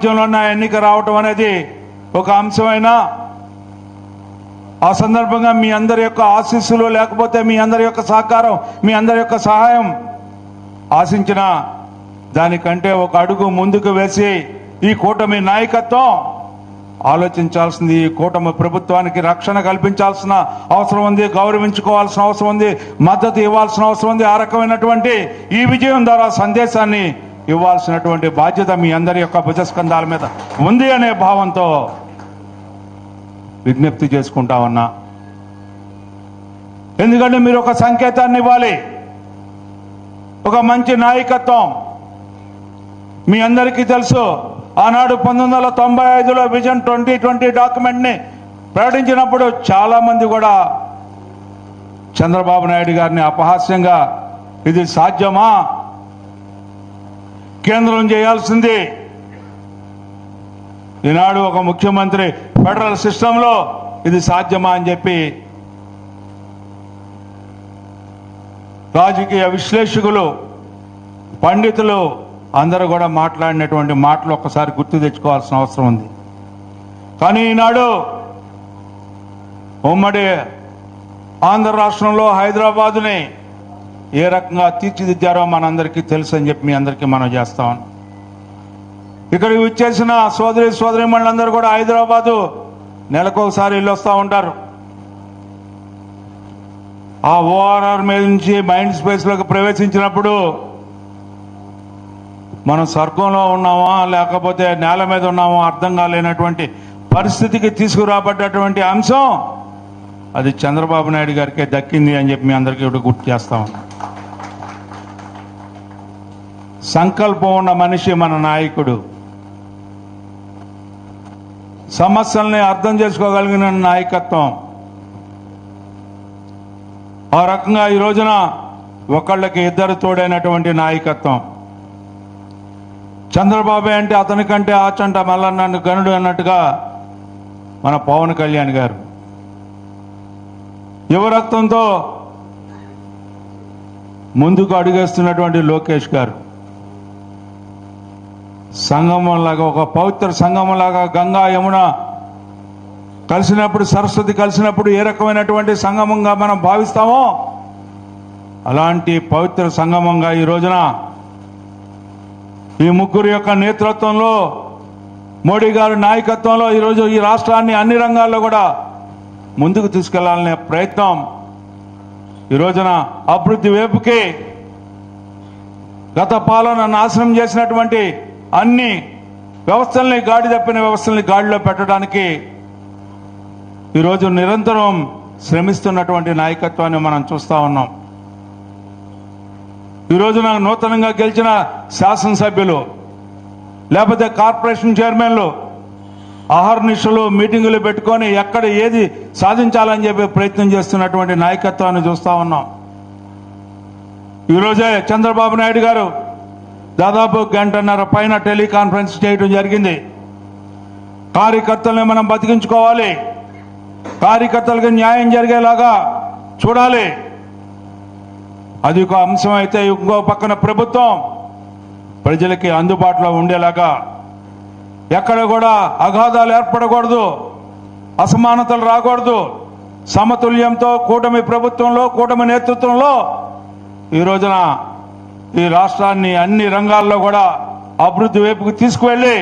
రాజ్యంలో ఉన్న ఎన్నిక రావటం అనేది ఒక అంశమైన? ఆ సందర్భంగా మీ అందరి యొక్క ఆశీస్సులు లేకపోతే మీ అందరి యొక్క సహకారం మీ అందరి యొక్క సహాయం ఆశించిన దానికంటే ఒక అడుగు ముందుకు వేసి ఈ కూటమి నాయకత్వం ఆలోచించాల్సింది ఈ కూటమి ప్రభుత్వానికి రక్షణ కల్పించాల్సిన అవసరం ఉంది గౌరవించుకోవాల్సిన అవసరం ఉంది మద్దతు ఇవ్వాల్సిన అవసరం ఉంది. ఆ రకమైనటువంటి ఈ విజయం ద్వారా సందేశాన్ని ఇవ్వాల్సినటువంటి బాధ్యత మీ అందరి యొక్క భుజస్కంధాల మీద ఉంది అనే భావంతో విజ్ఞప్తి చేసుకుంటా ఉన్నా ఎందుకంటే మీరు ఒక సంకేతాన్ని ఇవ్వాలి. ఒక మంచి నాయకత్వం. మీ అందరికీ తెలుసు ఆనాడు పంతొమ్మిది వందల తొంభై ఐదులో విజన్ ట్వంటీ ట్వంటీ డాక్యుమెంట్ని ప్రకటించినప్పుడు చాలా మంది కూడా చంద్రబాబు నాయుడు గారిని అపహాస్యంగా ఇది సాధ్యమా? కేంద్రం చేయాల్సింది. ఈనాడు ఒక ముఖ్యమంత్రి ఫెడరల్ సిస్టంలో ఇది సాధ్యమా అని చెప్పి రాజకీయ విశ్లేషకులు పండితులు అందరూ కూడా మాట్లాడినటువంటి మాటలు ఒక్కసారి గుర్తు తెచ్చుకోవాల్సిన అవసరం ఉంది. కానీ ఈనాడు ఉమ్మడి ఆంధ్ర రాష్ట్రంలో హైదరాబాదుని ఏ రకంగా తీర్చిదిద్దారో మనందరికీ తెలుసు అని చెప్పి మీ అందరికీ మనం చేస్తాం ఇక్కడికి వచ్చేసిన సోదరి సోదరిమణులందరూ కూడా హైదరాబాదు నెలకొకసారి వెళ్ళొస్తూ ఉంటారు. ఆ ఓఆర్ఆర్ మీద నుంచి మైండ్ స్పేస్లోకి ప్రవేశించినప్పుడు మనం స్వర్గంలో ఉన్నామా లేకపోతే నేల మీద ఉన్నామా అర్థం కాలేనటువంటి పరిస్థితికి తీసుకురాబడ్డటువంటి అంశం అది చంద్రబాబు నాయుడు గారికే దక్కింది అని చెప్పి మీ అందరికీ ఇప్పుడు గుర్తు చేస్తా ఉన్నాం. సంకల్పం ఉన్న మనిషి మన నాయకుడు. సమస్యల్ని అర్థం చేసుకోగలిగిన నాయకత్వం. ఆ రకంగా ఈ రోజున ఒకళ్ళకి ఇద్దరు తోడైనటువంటి నాయకత్వం. చంద్రబాబు అంటే అతని కంటే ఆచంట మల్లన్న గనుడు అన్నట్టుగా మన పవన్ కళ్యాణ్ గారు. యువరక్తంతో ముందుకు అడుగేస్తున్నటువంటి లోకేష్ గారు. సంగమంలాగా ఒక పవిత్ర సంగమంలాగా గంగా యమున కలిసినప్పుడు సరస్వతి కలిసినప్పుడు ఏ రకమైనటువంటి సంగమంగా మనం భావిస్తామో అలాంటి పవిత్ర సంగమంగా ఈ రోజున ఈ ముగ్గురు యొక్క నేతృత్వంలో మోడీ గారి నాయకత్వంలో ఈరోజు ఈ రాష్ట్రాన్ని అన్ని రంగాల్లో కూడా ముందుకు తీసుకెళ్ళాలనే ప్రయత్నం ఈ రోజున అభివృద్ధి వైపుకి గత పాలన నాశనం చేసినటువంటి అన్ని వ్యవస్థల్ని గాడి తప్పిన వ్యవస్థల్ని గాడిలో పెట్టడానికి ఈరోజు నిరంతరం శ్రమిస్తున్నటువంటి నాయకత్వాన్ని మనం చూస్తా ఉన్నాం. ఈ నాకు నూతనంగా గెలిచిన శాసనసభ్యులు లేకపోతే కార్పొరేషన్ చైర్మన్లు ఆహర్నిశలు మీటింగులు పెట్టుకొని ఎక్కడ ఏది సాధించాలని చెప్పి ప్రయత్నం చేస్తున్నటువంటి నాయకత్వాన్ని చూస్తా ఉన్నాం. ఈరోజే చంద్రబాబు నాయుడు గారు దాదాపు గంటన్నర పైన టెలికాన్ఫరెన్స్ చేయడం జరిగింది. కార్యకర్తల్ని మనం బతికించుకోవాలి. కార్యకర్తలకు న్యాయం జరిగేలాగా చూడాలి. అది ఒక అంశం అయితే ఇంకో పక్కన ప్రభుత్వం ప్రజలకి అందుబాటులో ఉండేలాగా ఎక్కడ కూడా అగాధాలు ఏర్పడకూడదు అసమానతలు రాకూడదు. సమతుల్యంతో కూటమి ప్రభుత్వంలో కూటమి నేతృత్వంలో ఈ రోజున ఈ రాష్ట్రాన్ని అన్ని రంగాల్లో కూడా అభివృద్ధి వైపుకు తీసుకువెళ్ళి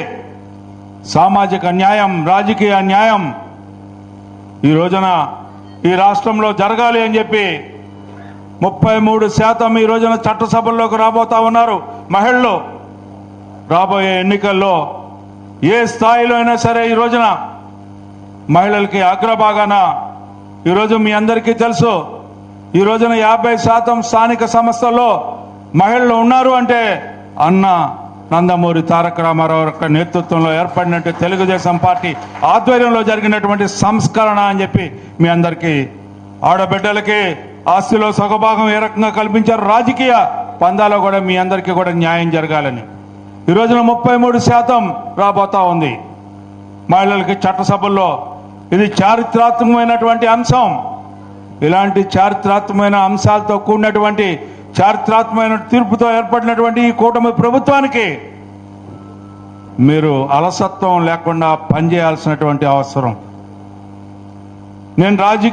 సామాజిక న్యాయం రాజకీయ న్యాయం ఈ రోజున ఈ రాష్ట్రంలో జరగాలి అని చెప్పి ముప్పై మూడు శాతం ఈ రోజున చట్టసభల్లోకి రాబోతా ఉన్నారు మహిళలు. రాబోయే ఎన్నికల్లో ఏ స్థాయిలో అయినా సరే ఈ రోజున మహిళలకి అగ్రభాగాన ఈరోజు మీ అందరికీ తెలుసు ఈ రోజున యాభై శాతం స్థానిక సంస్థల్లో మహిళలు ఉన్నారు అంటే అన్న నందమూరి తారక రామారావు యొక్క నేతృత్వంలో ఏర్పడినట్టు తెలుగుదేశం పార్టీ ఆధ్వర్యంలో జరిగినటువంటి సంస్కరణ అని చెప్పి మీ అందరికీ ఆడబిడ్డలకి ఆస్తిలో సగభాగం ఏ రకంగా కల్పించారు? రాజకీయ పందాలో కూడా మీ అందరికీ కూడా న్యాయం జరగాలని. ఈ రోజున ముప్పై మూడు శాతం రాబోతా ఉంది. మహిళలకి చట్టసభల్లో ఇది చారిత్రాత్మకమైనటువంటి అంశం. ఇలాంటి చారిత్రాత్మకమైన అంశాలతో కూడినటువంటి చారిత్రాత్మకమైన తీర్పుతో ఏర్పడినటువంటి ఈ కూటమి ప్రభుత్వానికి మీరు అలసత్వం లేకుండా పనిచేయాల్సినటువంటి అవసరం. నేను రాజకీయ